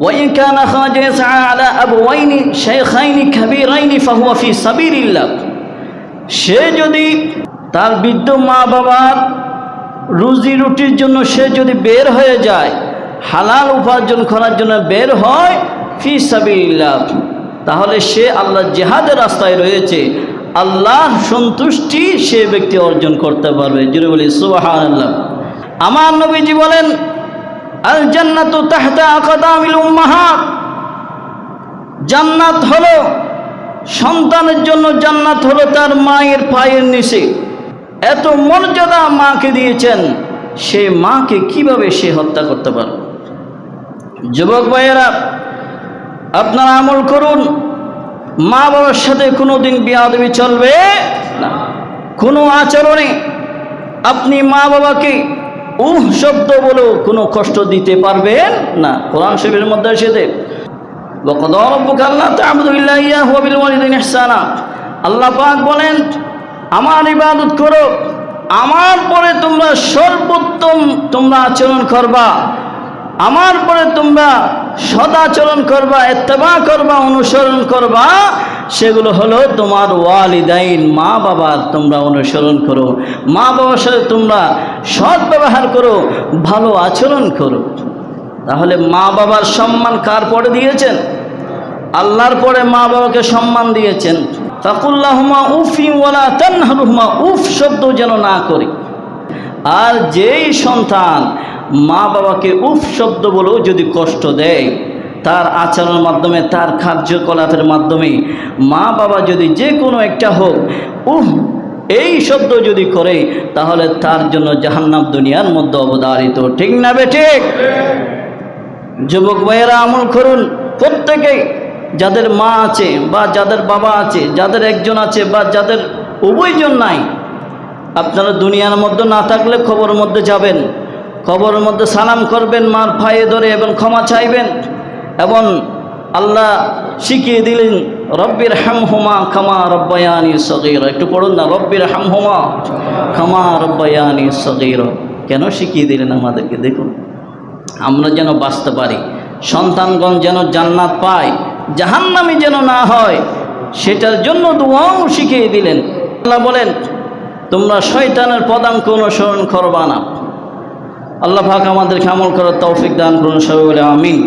وإن كان خرج يسعى على أبوين شيخين كبيرين فهو في سبيل الله সে যদি তার বৃদ্ধ মা বাবার রুজি রুটির জন্য সে যদি বের হয়ে যায় হালাল উপার্জন করার জন্য বের হয় ফি সাবিল্লাহ তাহলে সে আল্লাহ জেহাদের রাস্তায় রয়েছে আল্লাহর সন্তুষ্টি সে ব্যক্তি অর্জন করতে পারবে জুড়ে বলি সুবাহান আল্লাহ আমার নবীজি বলেন আল জান্নাতু জান্নাত হলো সন্তানের জন্য জান্নাত হলো তার মায়ের পায়ের নিচে। এত মর্যাদা মাকে দিয়েছেন, সে মাকে কীভাবে সে হত্যা করতে পারে যুবক ভাইয়েরা, আপনারা আমল করুন। মা বাবার সাথে কোনো দিন বিয়াদবি চলবে না। কোনো আচরণে আপনি মা বাবাকে উহ শব্দ বলেও কোনো কষ্ট দিতে পারবেন না। কোরআন শরীফের মধ্যে এসেছে আল্লাহ পাক বলেন, আমার ইবাদত করো, আমার পরে তোমরা সর্বোত্তম তোমরা আচরণ করবা। আমার পরে তোমরা সদাচরণ করবা এত্তেবা করবা, অনুসরণ করবা, সেগুলো হলো তোমার ওয়ালিদাইন, মা বাবার তোমরা অনুসরণ করো। মা বাবার সাথে তোমরা সৎ ব্যবহার করো, ভালো আচরণ করো। তাহলে মা বাবার সম্মান কার পরে দিয়েছেন? আল্লাহর পরে মা বাবাকে সম্মান দিয়েছেন। ফাকুল্লাহমা উফি ওয়ালা তানহারুহমা, উফ শব্দ যেন না করি। আর যেই সন্তান মা বাবাকে উফ শব্দ বলেও যদি কষ্ট দেয়, তার আচরণের মাধ্যমে, তার কার্যকলাপের মাধ্যমে মা বাবা যদি যে কোনো একটা হোক, উফ, এই শব্দ যদি করে, তাহলে তার জন্য জাহান্নাম দুনিয়ার মধ্যে অবধারিত ঠিক না বে ঠিক? যুবক ভাইয়েরা, আমল করুন। প্রত্যেকেই যাদের মা আছে বা যাদের বাবা আছে, যাদের একজন আছে বা যাদের উভয়জন নাই, আপনারা দুনিয়ার মধ্যে না থাকলে খবর মধ্যে যাবেন। খবরের মধ্যে সালাম করবেন, মার ভাইয়ে ধরে এবং ক্ষমা চাইবেন এবং আল্লাহ শিখিয়ে দিলেন, রব্বির হামহুমা খামা রব্বায়ানি সগির। একটু পড়ুন না, রব্বির হামহুমা খামা রব্বায়ানি সগির। কেন শিখিয়ে দিলেন আমাদেরকে? দেখুন, আমরা যেন বাঁচতে পারি, সন্তানগণ যেন জান্নাত পায়, জাহান্নামি যেন না হয়, সেটার জন্য দোয়াও শিখিয়ে দিলেন। আল্লাহ বলেন, তোমরা শয়তানের পদাঙ্ক অনুসরণ করবা না। আল্লাহ পাক আমাদেরকে আমল করার তৌফিক দান করুন সবাই বলে আমিন।